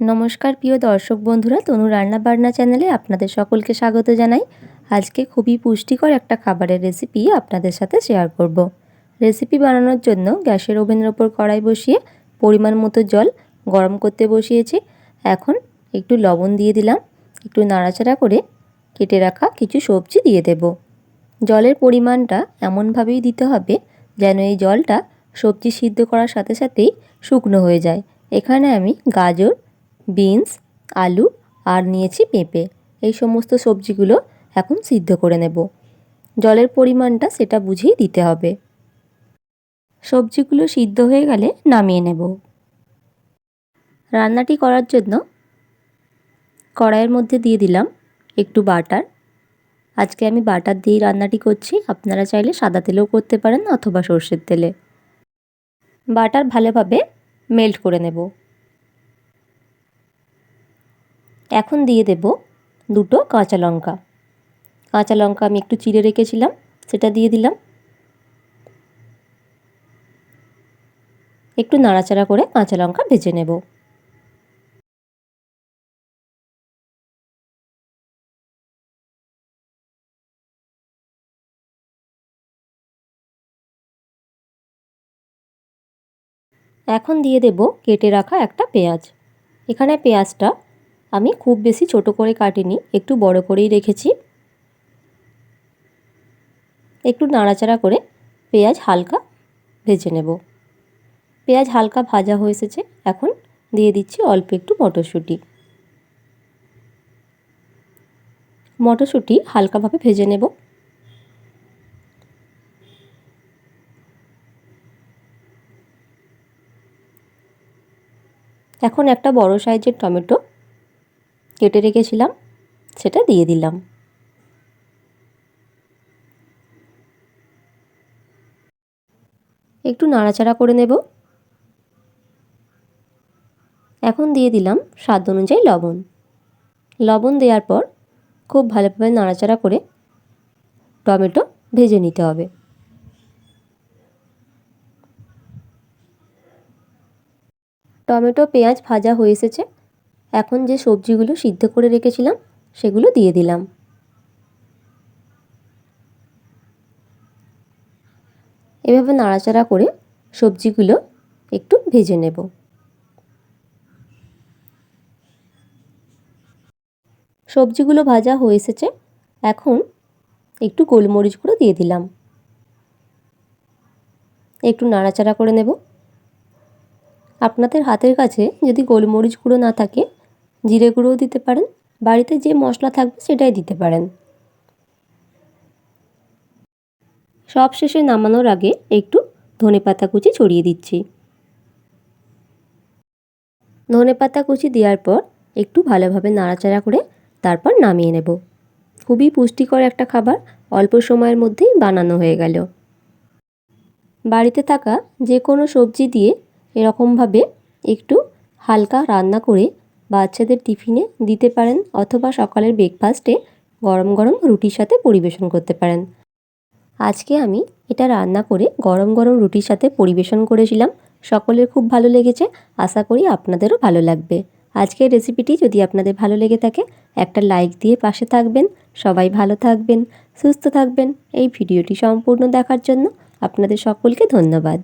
নমস্কার প্রিয় দর্শক বন্ধুরা, তনু রান্না বান্না চ্যানেলে আপনাদের সকলকে স্বাগত জানাই। আজকে খুবই পুষ্টিকর একটা খাবারের রেসিপি আপনাদের সাথে শেয়ার করব। রেসিপি বানানোর জন্য গ্যাসের ওভেনের ওপর কড়াই বসিয়ে পরিমাণ মতো জল গরম করতে বসিয়েছি। এখন একটু লবণ দিয়ে দিলাম, একটু নাড়াচাড়া করে কেটে রাখা কিছু সবজি দিয়ে দেব। জলের পরিমাণটা এমনভাবেই দিতে হবে যেন এই জলটা সবজি সিদ্ধ করার সাথে সাথেই শুকনো হয়ে যায়। এখানে আমি গাজর বিনস, আলু আর নিয়েছি পেঁপে। এই সমস্ত সবজিগুলো এখন সিদ্ধ করে নেব। জলের পরিমাণটা সেটা বুঝেই দিতে হবে। সবজিগুলো সিদ্ধ হয়ে গেলে নামিয়ে নেব। রান্নাটি করার জন্য কড়াইয়ের মধ্যে দিয়ে দিলাম একটু বাটার। আজকে আমি বাটার দিয়েই রান্নাটি করছি। আপনারা চাইলে সাদা তেলেও করতে পারেন অথবা সর্ষের তেলে। বাটার ভালোভাবে মেল্ট করে নেব। এখন দিয়ে দেব দুটো কাঁচা লঙ্কা। কাঁচা লঙ্কা আমি একটু চিড়ে রেখেছিলাম, সেটা দিয়ে দিলাম। একটু নাড়াচাড়া করে কাঁচা লঙ্কা ভেজে নেব। এখন দিয়ে দেব কেটে রাখা একটা পেঁয়াজ। এখানে পেঁয়াজটা আমি খুব বেশি ছোট করে কাটিনি, একটু বড় করেই রেখেছি। একটু নাড়াচাড়া করে পেঁয়াজ হালকা ভেজে নেব। পেঁয়াজ হালকা ভাজা হয়ে এসেছে, এখন দিয়ে দিচ্ছি অল্প একটু মটরশুঁটি। মটরশুঁটি হালকাভাবে ভেজে নেব। এখন একটা বড় সাইজের টমেটো কেটে রেখেছিলাম, সেটা দিয়ে দিলাম। একটু নাড়াচাড়া করে নেব। এখন দিয়ে দিলাম স্বাদ অনুযায়ী লবণ। লবণ দেওয়ার পর খুব ভালোভাবে নাড়াচাড়া করে টমেটো ভেজে নিতে হবে। টমেটো পেঁয়াজ ভাজা হয়ে এসেছে। এখন যে সবজিগুলো সিদ্ধ করে রেখেছিলাম, সেগুলো দিয়ে দিলাম। এভাবে নাড়াচাড়া করে সবজিগুলো একটু ভেজে নেব। সবজিগুলো ভাজা হয়ে এসেছে, এখন একটু গোলমরিচ গুঁড়ো দিয়ে দিলাম। একটু নাড়াচাড়া করে নেব। আপনাদের হাতের কাছে যদি গোলমরিচ গুঁড়ো না থাকে জিরে গুঁড়োও দিতে পারেন। বাড়িতে যে মশলা থাকবে সেটাই দিতে পারেন। সব শেষে নামানোর আগে একটু ধনে পাতা কুচি ছড়িয়ে দিচ্ছি। ধনে পাতা কুচি দেওয়ার পর একটু ভালোভাবে নাড়াচাড়া করে তারপর নামিয়ে নেব। খুবই পুষ্টিকর একটা খাবার, অল্প সময়ের মধ্যেই বানানো হয়ে গেল। বাড়িতে থাকা যে কোনো সবজি দিয়ে এরকমভাবে একটু হালকা রান্না করে বাচ্চাদের টিফিনে দিতে পারেন অথবা সকালের ব্রেকফাস্টে গরম গরম রুটির সাথে পরিবেশন করতে পারেন। আজকে আমি এটা রান্না করে গরম গরম রুটির সাথে পরিবেশন করেছিলাম। সকলের খুব ভালো লেগেছে। আশা করি আপনাদেরও ভালো লাগবে। আজকের রেসিপিটি যদি আপনাদের ভালো লেগে থাকে, একটা লাইক দিয়ে পাশে থাকবেন। সবাই ভালো থাকবেন, সুস্থ থাকবেন। এই ভিডিওটি সম্পূর্ণ দেখার জন্য আপনাদের সকলকে ধন্যবাদ।